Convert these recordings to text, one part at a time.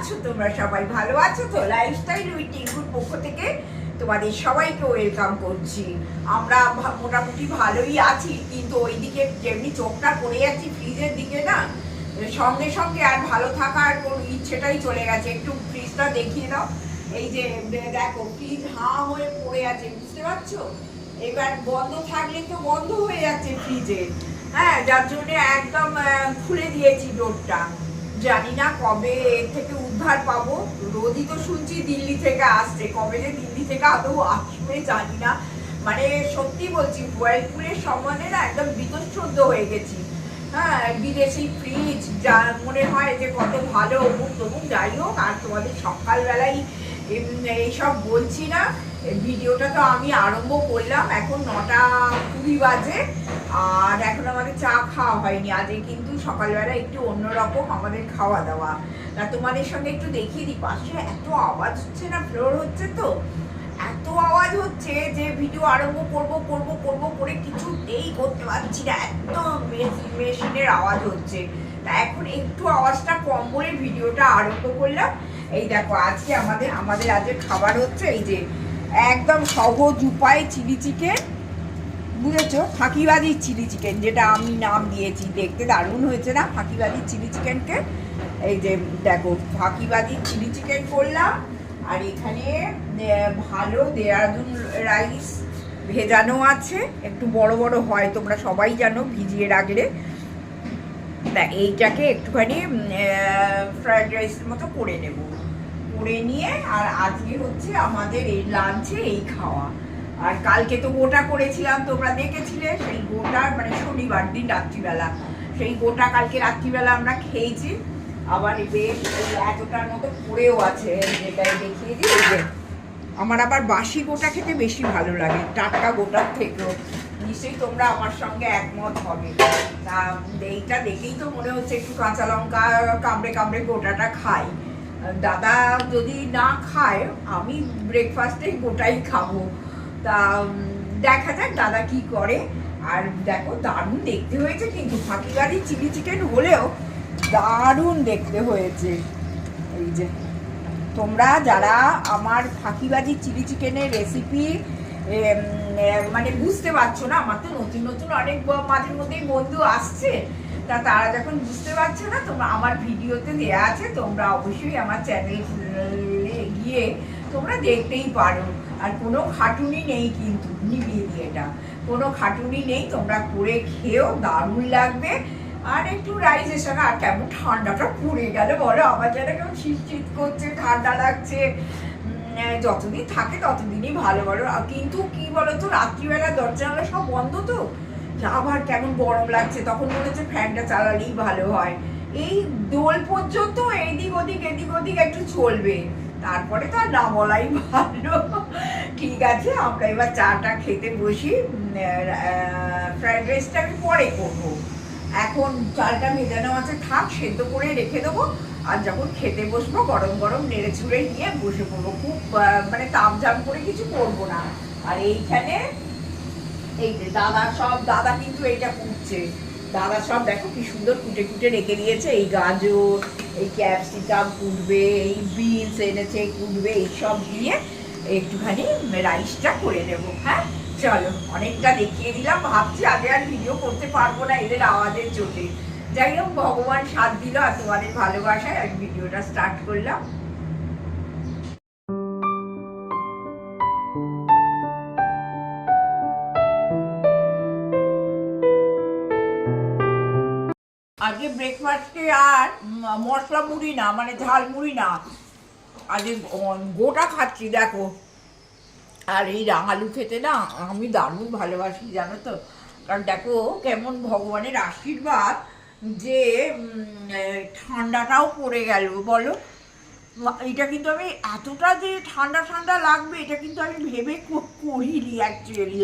আছো? তোমরা সবাই ভালো আছো? তো লাইফস্টাইল উইথ টিঙ্কুর পক্ষ থেকে তোমাদের সবাইকে ওয়েলকাম করছি। আমরা মোটামুটি ভালোই আছি, কিন্তু ওইদিকে যেমনি চোখটা পড়ে যাচ্ছি ফ্রিজের দিকে না, সঙ্গে সঙ্গে আর ভালো থাকার কোনো ইচ্ছেটাই চলে গেছে। একটু ফ্রিজটা দেখিয়ে দাও। এই যে দেখো ফ্রিজ হাঁ হয়ে পড়ে আছে, বুঝতে পারছ? এবার বন্ধ থাকলে তো বন্ধ হয়ে যাচ্ছে ফ্রিজে হ্যাঁ যার জন্য একদম খুলে দিয়েছি ডোরটা জানি না কবে এর থেকে উদ্ধার পাবো। রোজই তো শুনছি দিল্লি থেকে আসছে। কবে যে দিল্লি থেকে আদৌ আসবে জানি না। মানে সত্যি বলছি ওয়ার্লপুলের সম্বন্ধে না একদম বিতশ্রদ্ধ হয়ে গেছি। হ্যাঁ বিদেশি ফ্রিজ যা মনে হয় যে কত ভালো, অমুক তমুক। যাই হোক, আর তোমাদের সকালবেলায় এইসব বলছি না। ভিডিওটা তো আমি আরম্ভ করলাম। এখন নটা কুড়ি বাজে, আর এখন আমাদের চা খাওয়া হয়নি। আজকে কিন্তু সকালবেলা একটু অন্যরকম আমাদের খাওয়া দাওয়া তা তোমাদের সঙ্গে একটু দেখিয়ে দিই। পাশে এত আওয়াজ হচ্ছে না ফ্লোর হচ্ছে তো? এত আওয়াজ হচ্ছে যে ভিডিও আরম্ভ করব করব করব করে কিছুতেই করতে পারছি না। এত মেশিন মেশিনের আওয়াজ হচ্ছে। তা এখন একটু আওয়াজটা কম করে ভিডিওটা আরম্ভ করলাম। এই দেখো, আজকে আমাদের আমাদের আজকে খাবার হচ্ছে এই যে একদম সহজ উপায় চিলি চিকেন। বুঝেছ? ফাঁকিবাজির চিলি চিকেন, যেটা আমি নাম দিয়েছি। দেখতে দারুণ হয়েছে না? ফাঁকিবাজির চিলি চিকেনকে? এই যে, দেখো, ফাঁকিবাজির চিলি চিকেন করলাম, আর এখানে ভালো দেরাদুন রাইস ভেজানো আছে। একটু বড় বড় হয়, তোমরা সবাই জানো, ভিজিয়ে রাখলে। তা এইটাকে একটুখানি ফ্রাইড রাইসের মতো করে নেব। করে নিয়ে, আর আজকে হচ্ছে আমাদের এই লাঞ্চে এই খাওয়া। আর কালকে তো গোটা করেছিলাম, তোমরা দেখেছিলে, সেই গোটা মানে শনিবার দিন রাত্রিবেলা। সেই গোটা কালকে রাত্রিবেলা আমরা খেয়েছি, আবার বেশ এতটার মতো পড়েও আছে যেটা দেখিয়ে দিই আমার আবার বাসি গোটা খেতে বেশি ভালো লাগে, টাটকা গোটার থেকেও। নিশ্চয়ই তোমরা আমার সঙ্গে একমত হবে। তা এইটা দেখেই তো মনে হচ্ছে একটু কাঁচা লঙ্কা, কামড়ে কামড়ে গোটাটা খাই। দাদা যদি না খায়, আমি ব্রেকফাস্টে গোটাই খাব। তা দেখা যাক দাদা কি করে। আর দেখো, দারুণ দেখতে হয়েছে কিন্তু ফাঁকিবাড়ি চিলি চিকেন হলেও দারুণ দেখতে হয়েছে। এই যে, তোমরা যারা আমার ফাঁকিবাজি চিলি চিকেনের রেসিপি মানে বুঝতে পারছ না, আমার তো নতুন নতুন অনেক ব- মাঝে মধ্যেই বন্ধু আসছে। তা তারা যখন বুঝতে পারছে না, তোমরা আমার ভিডিওতে দেয়া আছে, তোমরা অবশ্যই আমার চ্যানেলে গিয়ে তোমরা দেখতেই পারো। আর কোনো খাটুনি নেই কিন্তু দিয়ে এটা। কোনো খাটুনি নেই, তোমরা করে খেয়েও দারুণ লাগবে। আর একটু রাইসের সঙ্গে আর কেমন ঠান্ডাটা পড়ে গেল বলো? আমার যেন কেমন শীত করছে, ঠান্ডা লাগছে। যতদিন থাকে ততদিনই ভালো বলো। কিন্তু কি বলো তো রাত্রিবেলা দরজা সব বন্ধ তো। আবার কেমন গরম লাগছে? তখন মনে হচ্ছে ফ্যানটা চালালেই ভালো হয়। এই দোল পর্যন্ত এদিক ওদিক এদিক ওদিক একটু চলবে। তারপরে তো আর না বলাই ভালো। ঠিক আছে, আমরা এবার চাটা খেতে বসি। ফ্রাইড রাইসটা আমি পরে করব। এখন চালটা ভেজানো আছে, থাক, সেদ্ধ করে রেখে দেবো। আর যখন খেতে বসবো, গরম গরম নেড়ে চুড়ে নিয়ে বসে পড়ব। খুব মানে তাপ জাম করে কিছু করব না। আর এইখানে এই যে দাদা সব, দাদা কিন্তু এইটা কুটছে দাদা সব দেখো কি সুন্দর কুটে কুটে রেখে দিয়েছে। এই গাজর, এই ক্যাপসিকাম কুটবে, এই বিনস এনেছে, কুটবে এইসব দিয়ে একটুখানি রাইসটা করে নেব হ্যাঁ? চলো, অনেকটা দেখিয়ে দিলাম। ভাবছি আগে আর ভিডিও করতে পারব না এদের আওয়াজের চোটে। যাই হোক, ভগবান সাথ দিল আর তোমাদের ভালোবাসায় আমি ভিডিওটা স্টার্ট করলাম। আজকে ব্রেকফাস্টে আর মশলা মুড়ি না মানে ঝাল মুড়ি না। আজকে গোটা খাচ্ছি, দেখো। আর এই রাঙালু খেতে না, আমি দারুণ ভালোবাসি, জানো তো? কারণ দেখো, কেমন ভগবানের আশীর্বাদ যে ঠান্ডাটাও পড়ে গেল, বলো? এটা কিন্তু আমি এতটা যে ঠান্ডা ঠান্ডা লাগবে, এটা কিন্তু আমি ভেবে করিনি অ্যাকচুয়ালি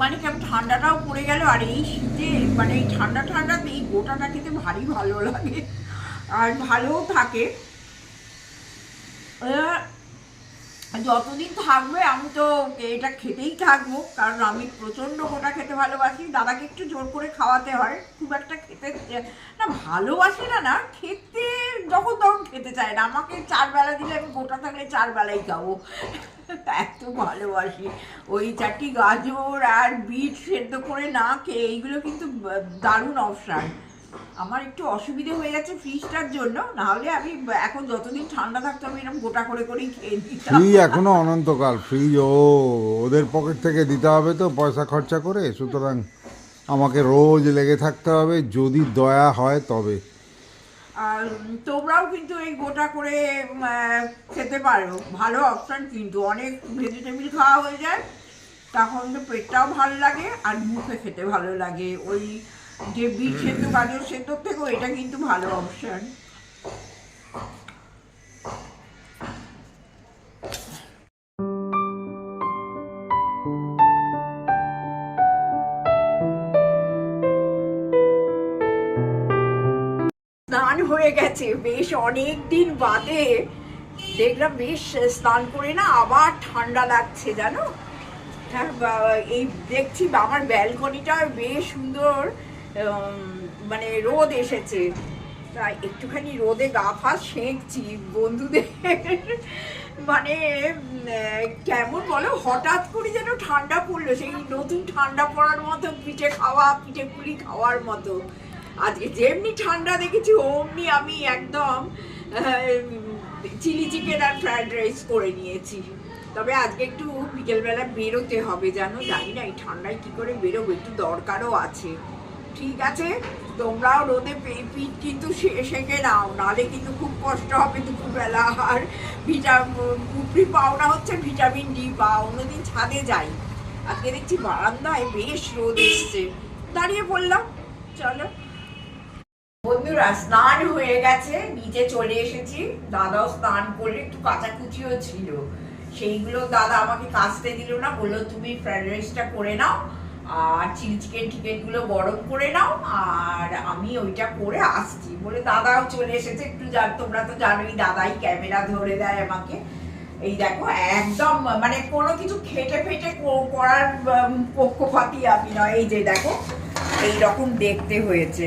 মানে কেমন ঠান্ডাটাও পড়ে গেল আর এই শীতে মানে এই ঠান্ডা ঠান্ডাতে এই গোটাটা খেতে ভারী ভালো লাগে। আর ভালোও থাকে। যতদিন থাকবে, আমি তো এটা খেতেই থাকব, কারণ আমি প্রচণ্ড গোটা খেতে ভালোবাসি। দাদাকে একটু জোর করে খাওয়াতে হয়, খুব একটা খেতে, না ভালোবাসি না না, খেতে যখন তখন খেতে চায় না। আমাকে চার বেলা দিলে আমি গোটা থাকলে চার বেলাই খাব। এত ভালোবাসি। ওই চারটি গাজর আর বিট সেদ্ধ করে না খেয়ে, এইগুলো কিন্তু দারুণ অপশান আমার একটু অসুবিধে হয়ে যাচ্ছে ফ্রিজটার জন্য না হলে আমি এখন যতদিন ঠান্ডা থাকতো আমি এরকম গোটা করে করেই খেয়ে নিতাম। ফ্রি এখনও অনন্তকাল ফ্রি ও ওদের পকেট থেকে দিতে হবে তো পয়সা খরচা করে সুতরাং আমাকে রোজ লেগে থাকতে হবে যদি দয়া হয় তবে। আর তোমরাও কিন্তু এই গোটা করে আহ, খেতে পারো। ভালো অপশান কিন্তু অনেক ভেজিটেবিল খাওয়া হয়ে যায় তখন তো পেটটাও ভালো লাগে আর মুখে খেতে ভালো লাগে। ওই যে বিট সেদ্ধ গাজর সেদ্ধ থেকেও এটা কিন্তু ভালো অপশান স্নান হয়ে গেছে বেশ অনেক দিন বাদে। দেখলাম বেশ স্নান করে না আবার ঠান্ডা লাগছে জানো? হ্যাঁ, এই দেখছি আমার ব্যালকনিটা বেশ সুন্দর। মানে রোদ এসেছে। তাই একটুখানি রোদে গা ফাঁস সেঁকছি বন্ধুদের। মানে কেমন বলো, হঠাৎ করে যেন ঠান্ডা পড়ল, সেই নতুন ঠান্ডা পড়ার মতো, পিঠে খাওয়া, পিঠে পুলি খাওয়ার মতো। আজকে যেমনি ঠান্ডা দেখেছি, অমনি আমি একদম চিলি চিকেন আর ফ্রাইড রাইস করে নিয়েছি। তবে আজকে একটু বিকেলবেলা বেরোতে হবে, জানো? জানি না এই ঠান্ডায় কী করে বেরোবো, একটু দরকারও আছে। ঠিক আছে? তোমরাও রোদে পিঠ কিন্তু সেঁকে নাও, নাহলে কিন্তু খুব কষ্ট হবে দুপুরবেলা। আর ভিটামিন পুপড়ি পাওনা হচ্ছে ভিটামিন ডি পাও, অন্যদিন ছাদে যাই। আজকে দেখছি বারান্দায় বেশ রোদ এসছে। দাঁড়িয়ে বললাম চলো। বন্ধুরা, স্নান হয়ে গেছে, নিচে চলে এসেছি। দাদাও স্নান করলে একটু কাচাকুচিও ছিল। সেইগুলো দাদা আমাকে কাচতে দিল না, বলল তুমি ফ্রাইড রাইসটা করে নাও। আর চিলি চিকেন টিকেনগুলো গরম করে নাও, আর আমি ওইটা করে আসছি। বলে দাদাও চলে এসেছে, একটু জান তোমরা তো জানোই, দাদাই ক্যামেরা ধরে দেয় আমাকে। এই দেখো, একদম মানে কোনো কিছু খেটে ফেটে করার পক্ষপাতী আমি নয়। এই যে দেখো এই রকম দেখতে হয়েছে।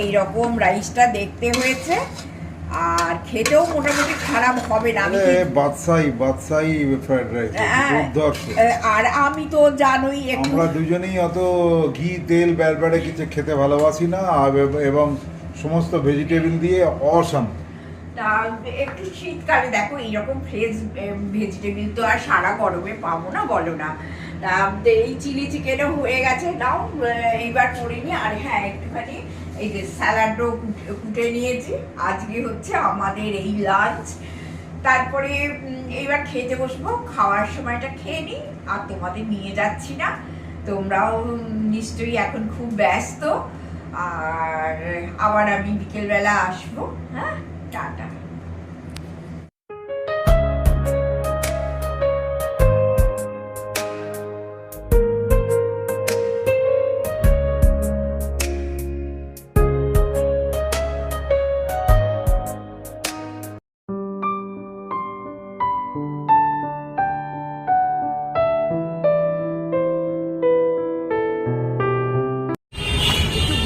এই রকম রাইসটা দেখতে হয়েছে। আর খেতেও মোটামুটি খারাপ হবে না। বাদশাহী বাদশাহী ফ্রাইড রাইস আর আমি তো জানোই একটু আমরা দুজনেই অত ঘি তেল ব্যাড়ব্যাড়ে কিছু খেতে ভালোবাসি না এবং সমস্ত ভেজিটেবল দিয়ে অসাম। একটু শীতকালে দেখো এইরকম ফ্রেশ ভেজিটেবল তো আর সারা গরমে পাবো না বলো না। তা এই চিলি চিকেনও হয়ে গেছে। নাও এইবার করে নি আর হ্যাঁ একটুখানি এই যে স্যালাডও কুটে নিয়েছি। আজকে হচ্ছে আমাদের এই লাঞ্চ তারপরে এইবার খেতে বসবো, খাওয়ার সময়টা খেয়ে নিই, আর তোমাদের নিয়ে যাচ্ছি না। তোমরাও নিশ্চয়ই এখন খুব ব্যস্ত। আর আবার আমি বিকেলবেলা আসব হ্যাঁ? টাটা।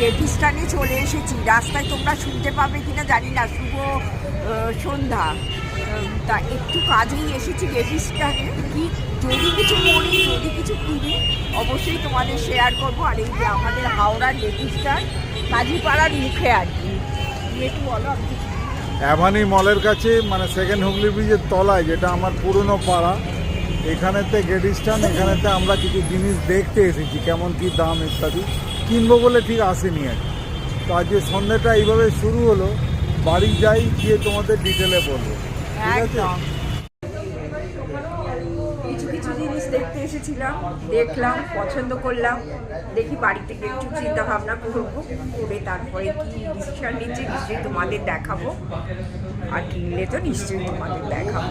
গেটিস্টানে চলে এসেছি। রাস্তায় তোমরা শুনতে পাবে কিনা জানি না, শুভ সন্ধ্যা। তা একটু কাজেই এসেছি গেটিস্টানে কি, যদি কিছু করি যদি কিছু কিনি, অবশ্যই তোমাদের শেয়ার করব। আর এই যে আমাদের হাওড়ার গেটিস্টান কাজীপাড়ার মুখে আর কি। একটু বলো অ্যাভানি মলের কাছে মানে সেকেন্ড হুগলি ব্রিজের তলায়, যেটা আমার পুরনো পাড়া, এখানেতে গেটিস্টান এখানেতে আমরা কিছু জিনিস দেখতে এসেছি, কেমন কি দাম ইত্যাদি। কিনবো বলে ঠিক আসেনি আর। কি। তো আজকে সন্ধ্যাটা এইভাবে শুরু হলো। বাড়ি যাই গিয়ে তোমাদের ডিটেলে বলব। ঠিক আছে? কিছু কিছু জিনিস দেখতে এসেছিলাম দেখলাম পছন্দ করলাম। দেখি বাড়ি থেকে একটু চিন্তা ভাবনা করব করে তারপরে কি ডিসিশন নিচ্ছি নিশ্চয়ই তোমাদের দেখাবো। আর কিনলে তো নিশ্চয়ই তোমাদের দেখাবো।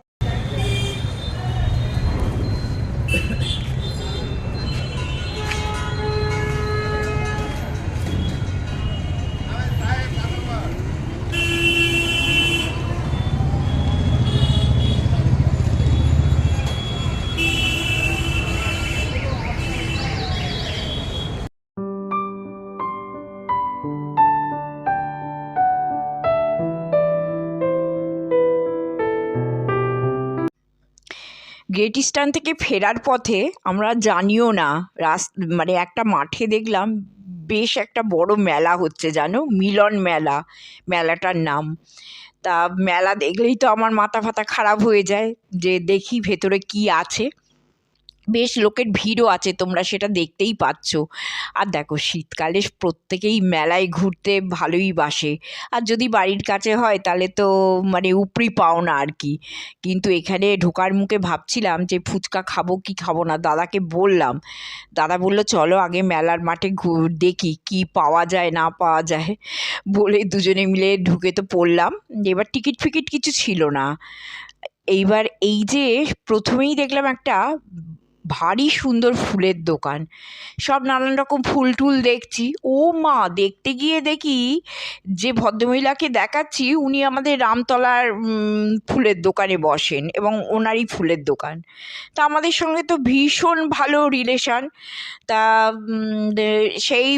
গ্রেট ইস্টার্ন থেকে ফেরার পথে আমরা জানিও না। রাস মানে একটা মাঠে দেখলাম বেশ একটা বড় মেলা হচ্ছে, জানো? মিলন মেলা, মেলাটার নাম। তা মেলা দেখলেই তো আমার মাথা ফাতা খারাপ হয়ে যায় যে দেখি ভেতরে কি আছে। বেশ লোকের ভিড়ও আছে, তোমরা সেটা দেখতেই পাচ্ছ। আর দেখো, শীতকালে প্রত্যেকেই মেলায় ঘুরতে ভালোই বাসে। আর যদি বাড়ির কাছে হয়, তাহলে তো মানে উপরি পাও না আর কি। কিন্তু এখানে ঢোকার মুখে ভাবছিলাম যে, ফুচকা খাব কি খাব না, দাদাকে বললাম। দাদা বলল, চলো আগে মেলার মাঠে দেখি কি পাওয়া যায়, না পাওয়া যায়। বলে দুজনে মিলে ঢুকে তো পড়লাম। এবার টিকিট ফিকিট কিছু ছিল না। এইবার এই যে, প্রথমেই দেখলাম একটা ভারী সুন্দর ফুলের দোকান। সব নানান রকম ফুল টুল দেখছি। ও মা, দেখতে গিয়ে দেখি যে ভদ্রমহিলাকে দেখাচ্ছি, উনি আমাদের রামতলার ফুলের দোকানে বসেন এবং ওনারই ফুলের দোকান। তা আমাদের সঙ্গে তো ভীষণ ভালো রিলেশান তা সেই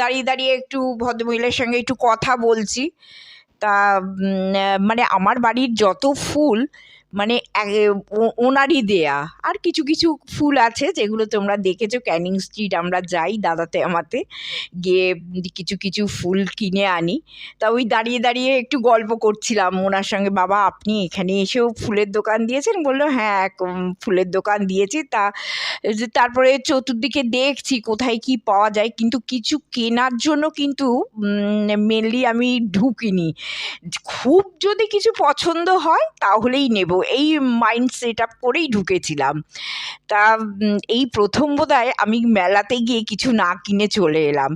দাঁড়িয়ে দাঁড়িয়ে একটু ভদ্রমহিলার সঙ্গে একটু কথা বলছি। তা মানে আমার বাড়ির যত ফুল মানে ওনারই দেয়া। আর কিছু কিছু ফুল আছে যেগুলো তোমরা দেখেছ, ক্যানিং স্ট্রিট আমরা যাই দাদাতে আমাতে, গিয়ে কিছু কিছু ফুল কিনে আনি। তা ওই দাঁড়িয়ে দাঁড়িয়ে একটু গল্প করছিলাম ওনার সঙ্গে, বাবা, আপনি এখানে এসেও ফুলের দোকান দিয়েছেন? বলল হ্যাঁ এক ফুলের দোকান দিয়েছি। তা তারপরে চতুর্দিকে দেখছি কোথায় কি পাওয়া যায়, কিন্তু কিছু কেনার জন্য কিন্তু মেনলি আমি ঢুকিনি। খুব যদি কিছু পছন্দ হয়, তাহলেই নেব। এই মাইন্ড সেট আপ করেই ঢুকেছিলাম। তা এই প্রথম বোধহয় আমি মেলাতে গিয়ে কিছু না কিনে চলে এলাম।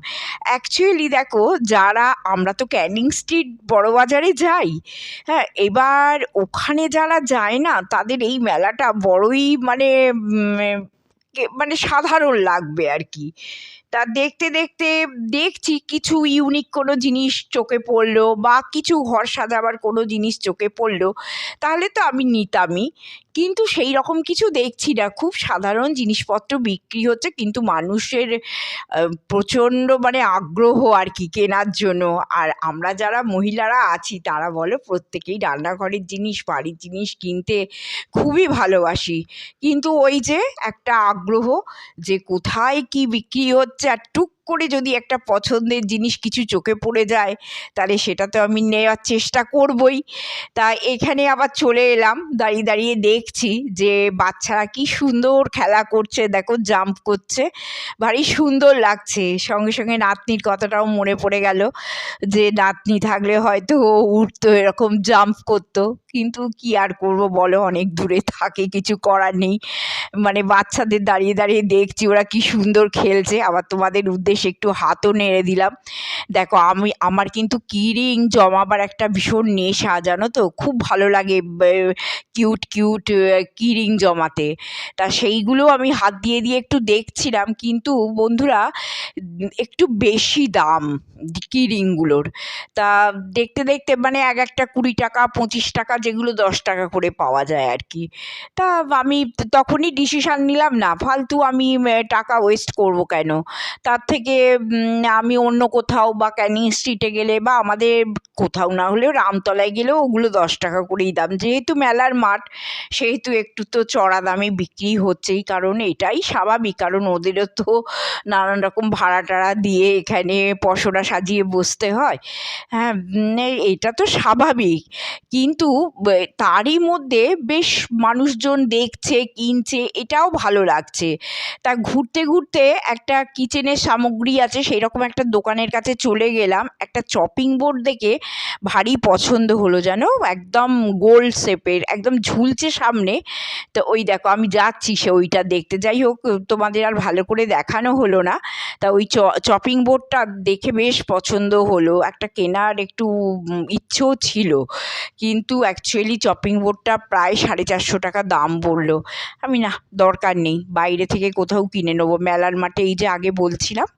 অ্যাকচুয়ালি দেখো, যারা, আমরা তো ক্যানিং স্ট্রিট বড়বাজারে যাই হ্যাঁ এবার ওখানে যারা যায় না, তাদের এই মেলাটা বড়ই মানে মানে সাধারণ লাগবে আর কি। তা দেখতে দেখতে দেখছি কিছু ইউনিক কোনো জিনিস চোখে পড়ল বা কিছু ঘর সাজাবার কোনো জিনিস চোখে পড়ল। তাহলে তো আমি নিতামই। কিন্তু সেই রকম কিছু দেখছি না। খুব সাধারণ জিনিসপত্র বিক্রি হচ্ছে কিন্তু মানুষের প্রচণ্ড মানে আগ্রহ আর কি কেনার জন্য। আর আমরা যারা মহিলারা আছি, তারা বলো প্রত্যেকেই রান্নাঘরের জিনিস, বাড়ির জিনিস কিনতে খুবই ভালোবাসি। কিন্তু ওই যে একটা আগ্রহ যে কোথায় কি বিক্রি হচ্ছে আর টুক করে যদি একটা পছন্দের জিনিস কিছু চোখে পড়ে যায়, তাহলে সেটা তো আমি নেওয়ার চেষ্টা করবই। তা এখানে আবার চলে এলাম, দাঁড়িয়ে দাঁড়িয়ে দেখছি যে বাচ্চারা কি সুন্দর খেলা করছে, দেখো জাম্প করছে, ভারী সুন্দর লাগছে। সঙ্গে সঙ্গে নাতনির কথাটাও মনে পড়ে গেল যে নাতনি থাকলে হয়তো উঠতো, এরকম জাম্প করতো। কিন্তু কি আর করব বলো, অনেক দূরে থাকে, কিছু করার নেই। মানে বাচ্চাদের দাঁড়িয়ে দাঁড়িয়ে দেখছি ওরা কি সুন্দর খেলছে। আবার তোমাদের উদ্দেশ্যে একটু হাতও নেড়ে দিলাম। দেখো, আমি, আমার কিন্তু কিরিং জমাবার একটা ভীষণ নেশা, জানো তো? খুব ভালো লাগে কিউট কিউট কিরিং জমাতে। তা সেইগুলো আমি হাত দিয়ে দিয়ে একটু দেখছিলাম, কিন্তু বন্ধুরা, একটু বেশি দাম কিরিংগুলোর। তা দেখতে দেখতে মানে এক একটা কুড়ি টাকা, পঁচিশ টাকা যেগুলো দশ টাকা করে পাওয়া যায় আর কি। তা আমি তখনই ডিসিশান নিলাম, না, ফালতু আমি টাকা ওয়েস্ট করব কেন? তার থেকে উম, আমি অন্য কোথাও বা ক্যানিং স্ট্রিটে গেলে বা আমাদের কোথাও না হলেও রামতলায় গেলেও ওগুলো দশ টাকা করেই দাম। যেহেতু মেলার মাঠ সেহেতু একটু তো চড়া দামে বিক্রি হচ্ছেই। কারণ এটাই স্বাভাবিক। কারণ ওদেরও তো নানান রকম ভাড়া টাড়া দিয়ে এখানে পসরা সাজিয়ে বসতে হয়। হ্যাঁ এটা তো স্বাভাবিক। কিন্তু তারই মধ্যে বেশ মানুষজন দেখছে কিনছে এটাও ভালো লাগছে। তা ঘুরতে ঘুরতে একটা কিচেনের সামগ্রী আছে সেই রকম একটা দোকানের কাছে চলে গেলাম। একটা চপিং বোর্ড দেখে ভারী পছন্দ হলো যেন একদম গোল শেপের, একদম ঝুলছে সামনে। তো ওই দেখো, আমি যাচ্ছি সে ওইটা দেখতে। যাই হোক, তোমাদের আর ভালো করে দেখানো হলো না। তা ওই চপিং বোর্ডটা দেখে বেশ পছন্দ হলো। একটা কেনার একটু ইচ্ছেও ছিল। কিন্তু অ্যাকচুয়ালি চপিং বোর্ডটা প্রায় সাড়ে চারশো টাকা দাম বলল। আমি না, দরকার নেই। বাইরে থেকে কোথাও কিনে নেব। মেলার মাঠে এই যে আগে বলছিলাম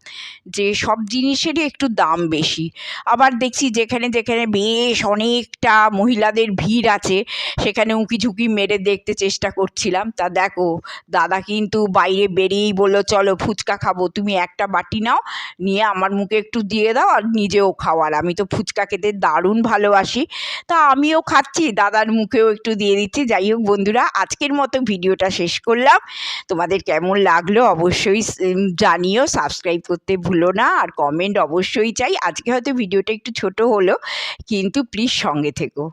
যে সব জিনিসেরই একটু দাম বেশি। আবার দেখছি যেখানে যেখানে বেশ অনেকটা মহিলাদের ভিড় আছে, সেখানে উঁকি ঝুঁকি মেরে দেখতে চেষ্টা করছিলাম। তা দেখো, দাদা কিন্তু বাইরে বেরিয়েই বলল, চলো ফুচকা খাব, তুমি একটা বাটি নাও, নিয়ে আমার মুখে একটু দিয়ে দাও আর নিজেও খাওয়ার। আমি তো ফুচকা খেতে দারুণ ভালোবাসি। তা আমিও খাচ্ছি, দাদার মুখেও একটু দিয়ে দিচ্ছি। যাই হোক বন্ধুরা, আজকের মতো ভিডিওটা শেষ করলাম। তোমাদের কেমন লাগল অবশ্যই জানিও, সাবস্ক্রাইব করতে ভুলো না, আর কমেন্ট অবশ্যই চাই। আজকে হয়তো ভিডিওটা একটু ছোট হলো, কিন্তু প্লিজ সঙ্গে থেকো।